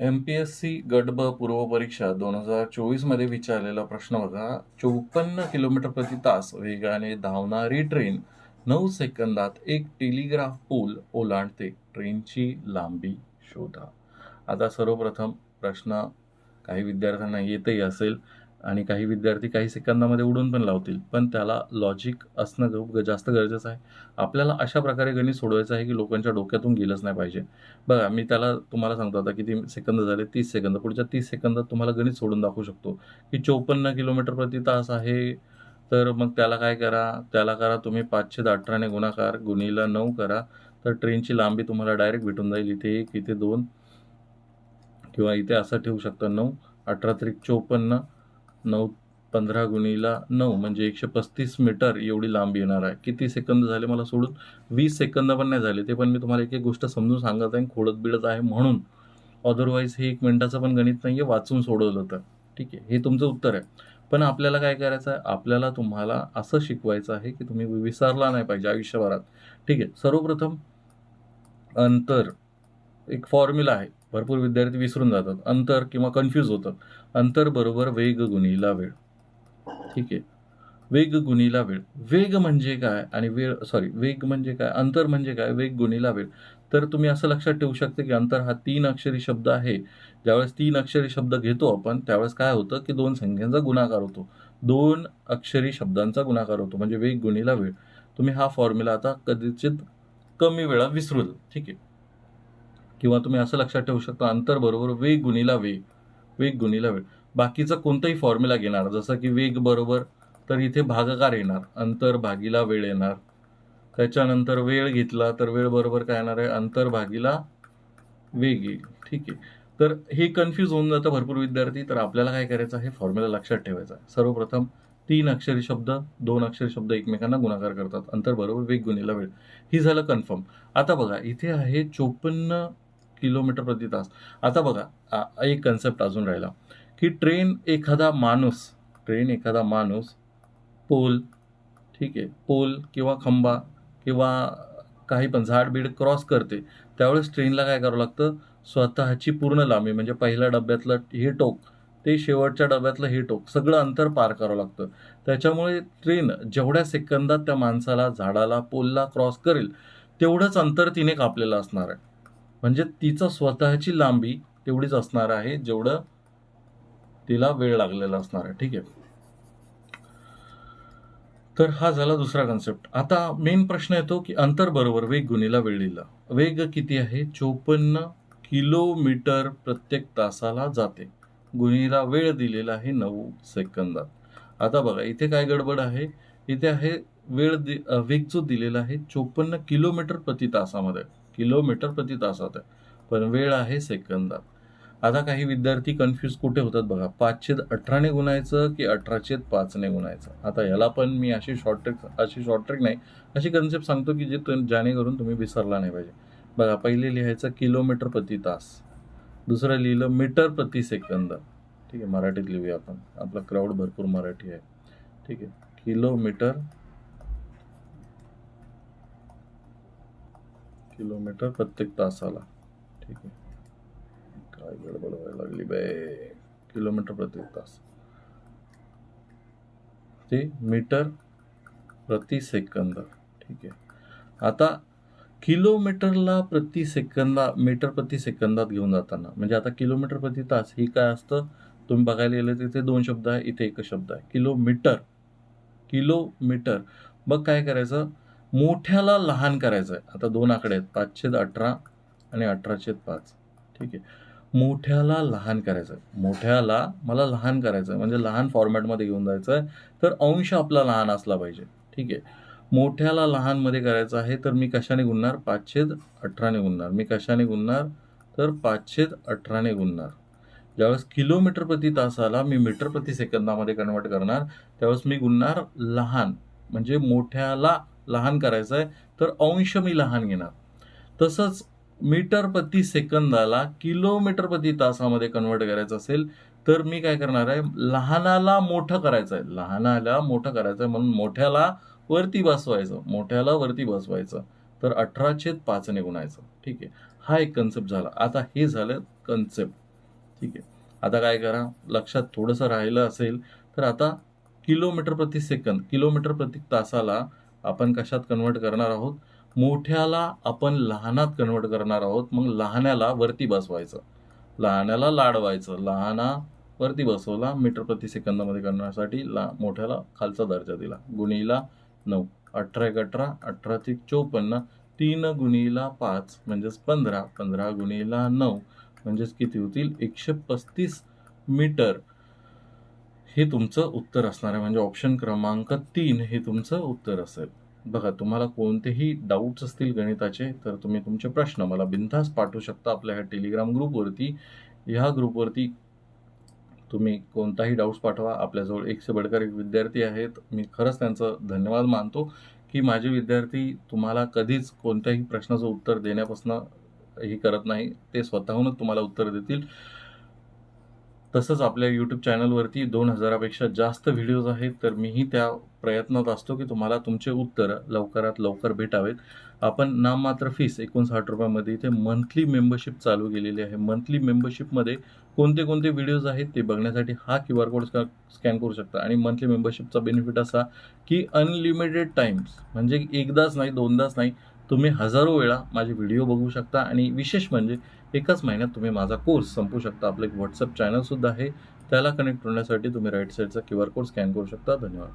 M P S C गट ब पूर्व परीक्षा दोन हजार चोवीसमध्ये विचारलेला प्रश्न बघा. चोपन्न किलोमीटर प्रति तास वेगाने धावणारी ट्रेन नऊ सेकंदात एक टेलिग्राफ पूल ओलांडते. ट्रेनची लांबी शोधा. आता सर्वप्रथम प्रश्न काही विद्यार्थ्यांना येतही असेल. आणि काही विद्यार्थी काही सेकंदामध्ये उडून पण लावतील. पण त्याला लॉजिक असणं खूप जास्त गरजेचं आहे. आपल्याला अशा प्रकारे गणित सोडवायचं आहे की लोकांच्या डोक्यातून गेलंच नाही पाहिजे. बघा मी त्याला तुम्हाला सांगतो आता किती सेकंद झाले? तीस सेकंद. पुढच्या तीस सेकंदात तुम्हाला गणित सोडून दाखवू शकतो की चोपन्न किलोमीटर प्रति तास आहे. तर मग त्याला काय करा? त्याला करा तुम्ही पाचशे अठराने गुणाकार गुणीला नऊ करा. तर ट्रेनची लांबी तुम्हाला डायरेक्ट भेटून जाईल. इथे एक इथे दोन किंवा इथे असं ठेवू शकता नऊ. अठरा त्रिक चोपन्न. नऊ पंधरा गुणीला नऊ म्हणजे एकशे पस्तीस मीटर एवढी लांबी येणार आहे. किती सेकंद झाले मला सोडून? वीस सेकंद पण नाही झाले ते पण मी तुम्हाला एक एक गोष्ट समजून सांगत आहे खोडत बिडत आहे म्हणून. अदरवाईज हे एक मिनिटाचं पण गणित नाही आहे वाचून सोडवलं तर ठीक आहे हे तुमचं उत्तर आहे. पण आपल्याला काय करायचं आहे? आपल्याला तुम्हाला असं शिकवायचं आहे की तुम्ही विसरला नाही पाहिजे आयुष्यभरात. ठीक आहे सर्वप्रथम अंतर एक फॉर्म्युला आहे. भरपूर विद्यार्थी विसरून जातात. अंतर किंवा कन्फ्यूज होतात. अंतर बरोबर वेग गुणीला वेळ. ठीक आहे? वेग गुणीला वेळ. वेग म्हणजे काय आणि वेळ सॉरी वेग म्हणजे काय? अंतर म्हणजे काय? वेग गुणीला वेळ. तर तुम्ही असं लक्षात ठेवू शकता की अंतर हा तीन अक्षरी शब्द आहे. ज्यावेळेस तीन अक्षरी शब्द घेतो आपण त्यावेळेस काय होतं की दोन संख्यांचा गुणाकार होतो. दोन अक्षरी शब्दांचा गुणाकार होतो. म्हणजे वेग गुणीला वेळ. तुम्ही हा फॉर्म्युला आता कदाचित कमी वेळा विसरू ठीक आहे? किंवा तुम्ही असं लक्षात ठेवू शकता अंतर बरोबर वेग गुणीला वेग वेग गुणीला वेळ बाकीचा कोणताही फॉर्म्युला घेणार जसं की वेग बरोबर तर इथे भागाकार येणार अंतर भागीला वेळ येणार. त्याच्यानंतर वेळ घेतला तर वेळ बरोबर काय येणार आहे? अंतर भागीला वेग येईल. ठीक आहे. तर हे कन्फ्यूज होऊन जातं भरपूर विद्यार्थी तर आपल्याला काय करायचं हे फॉर्म्युला लक्षात ठेवायचा आहे. सर्वप्रथम तीन अक्षरी शब्द दोन अक्षरी शब्द एकमेकांना गुणाकार करतात. अंतर बरोबर वेग गुणीला वेळ. ही झालं कन्फर्म आता बघा इथे आहे चोपन्न किलोमीटर प्रति तास. आता बघा एक कन्सेप्ट अजून राहिला. की ट्रेन एखादा माणूस ट्रेन एखादा माणूस पोल ठीक आहे पोल किंवा खंबा किंवा काही पण झाड बीड क्रॉस करते त्यावेळेस ट्रेनला काय करावं लागतं? स्वतःची पूर्ण लांबी म्हणजे पहिल्या डब्यातलं हे टोक ते शेवटच्या डब्यातलं हे टोक सगळं अंतर पार करावं लागतं. त्याच्यामुळे ट्रेन जेवढ्या सेकंदात त्या माणसाला झाडाला पोलला क्रॉस करेल तेवढंच अंतर तिने कापलेलं असणार आहे. म्हणजे तिचं स्वतःची लांबी तेवढीच असणार आहे जेवढं तिला वेळ लागलेला असणार आहे. ठीक आहे? तर हा झाला दुसरा कन्सेप्ट आता मेन प्रश्न येतो की अंतर बरोबर वेग गुणीला वेळ लिहिला. वेग किती आहे? चोपन्न किलोमीटर प्रत्येक तासाला जाते. गुणीला वेळ दिलेला आहे नऊ सेकंदात. आता बघा इथे काय गडबड आहे? इथे आहे वेळ दि वेग जो दिलेला आहे चोपन्न किलोमीटर प्रति तासामध्ये. किलोमीटर प्रति तासात आहे. पण वेळ आहे सेकंदात. आता काही विद्यार्थी कन्फ्यूज कुठे होतात बघा? पाचशे अठराने गुणायचं की अठराशे पाचने गुणायचं? आता याला पण मी अशी शॉर्ट ट्रिक अशी शॉर्ट ट्रिक नाही अशी कन्सेप्ट सांगतो की जे तु- जेणेकरून तुम्ही विसरला नाही पाहिजे. बघा पहिले लिहायचं किलोमीटर प्रति तास. दुसरं लिहिलं मीटर प्रति सेकंद. ठीक आहे मराठीत लिहूया आपण. आपला क्राऊड भरपूर मराठी आहे. ठीक आहे. किलोमीटर किलोमीटर प्रत्येक तासाला. ठीक आहे. काय गडबड व्हायला लागली बे. किलोमीटर प्रत्येक तास. ते मीटर प्रति सेकंद. ठीक आहे. आता किलोमीटरला प्रति सेकंदा मीटर प्रति सेकंदात घेऊन जाताना म्हणजे आता किलोमीटर प्रति तास ही काय असतं? तुम्ही बघायला गेलं तर दोन शब्द आहे इथे एक शब्द आहे. किलोमीटर. किलोमीटर. मग काय करायचं? मोठ्याला लहान करायचं आहे आता दोन आकडे आहेत. पाचशेद अठरा आणि अठराशेद पाच. ठीक आहे. मोठ्याला लहान करायचं आहे मोठ्याला मला लहान करायचं आहे म्हणजे लहान फॉर्मॅटमध्ये घेऊन जायचं आहे तर अंश आपला लहान असला पाहिजे. ठीक आहे. मोठ्याला लहानमध्ये करायचं आहे तर मी कशाने गुणणार? पाचशेद अठराने गुणणार. मी कशाने गुणणार? तर पाचशेद अठराने गुणणार. ज्यावेळेस किलोमीटर प्रति तासाला मी मीटर प्रति सेकंदामध्ये कन्वर्ट करणार त्यावेळेस मी गुणणार लहान. म्हणजे मोठ्याला लहान करायचं आहे तर अंश मी लहान घेणार. तसंच मीटर प्रति सेकंदाला किलोमीटर प्रति तासामध्ये कन्वर्ट करायचं असेल तर मी काय करणार आहे लहानाला मोठं करायचं आहे. लहानाला मोठं करायचं आहे म्हणून मोठ्याला वरती बसवायचं. मोठ्याला वरती बसवायचं. तर अठराशे पाचने गुणायचं. ठीक आहे? हा एक कन्सेप्ट झाला. आता हे झालं कन्सेप्ट ठीक आहे? आता काय करा लक्षात थोडंसं राहिलं असेल तर आता किलोमीटर प्रति सेकंद किलोमीटर प्रति तासाला आपण कशात कन्वर्ट करणार आहोत? मोठ्याला आपण लहानात कन्वर्ट करणार आहोत. मग लहान्याला वरती बसवायचं. लहान्याला लाडवायचं. लहाना वरती बसवला मीटर प्रति सेकंदामध्ये करण्यासाठी ला मोठ्याला खालचा दर्जा दिला. गुणीला नऊ. अठरा एक अठरा अठरा ते चोपन्न. तीन गुणीला पाच म्हणजेच पंधरा. पंधरा गुणीला नऊ म्हणजेच किती होतील? एकशे पस्तीस मीटर. हे तुमचं उत्तर असणार आहे. म्हणजे ऑप्शन क्रमांक तीन हे तुमचं उत्तर असेल. बघा तुम्हाला कोणतेही डाऊट्स असतील गणिताचे तर तुम्ही तुमचे प्रश्न मला बिनधास पाठवू शकता आपल्या ह्या टेलिग्राम ग्रुपवरती ह्या ग्रुपवरती तुम्ही कोणताही डाऊट्स पाठवा. आपल्याजवळ एकशे बडकर एक विद्यार्थी आहेत. मी खरंच त्यांचं धन्यवाद मानतो की माझे विद्यार्थी तुम्हाला कधीच कोणत्याही प्रश्नाचं उत्तर देण्यापासून हे करत नाही. ते स्वतःहूनच तुम्हाला उत्तर देतील. तसंच आपल्या यूट्यूब चॅनलवरती दोन हजारापेक्षा जास्त व्हिडिओज आहेत. तर मीही त्या प्रयत्नात असतो की तुम्हाला तुमचे उत्तर लवकरात लवकर भेटावेत. आपण नाममात्र फीस एकोणसाठ रुपयामध्ये इथे मंथली मेंबरशिप चालू केलेली आहे. मंथली मेंबरशिपमध्ये कोणते कोणते व्हिडिओज आहेत ते बघण्यासाठी हा क्यू आर कोड स्कॅन करू शकता. आणि मंथली मेंबरशिपचा बेनिफिट असा की अनलिमिटेड टाइम्स म्हणजे एकदाच नाही दोनदाच नाही तुम्ही हजारो वेळा माझे व्हिडिओ बघू शकता आणि विशेष म्हणजे एकाच महिन्यात तुम्ही माझा कोर्स संपू शकता. आपलं एक व्हॉट्सअप चॅनलसुद्धा आहे. त्याला कनेक्ट होण्यासाठी तुम्ही राईट साईडचा क्यू आर कोड स्कॅन करू शकता. धन्यवाद.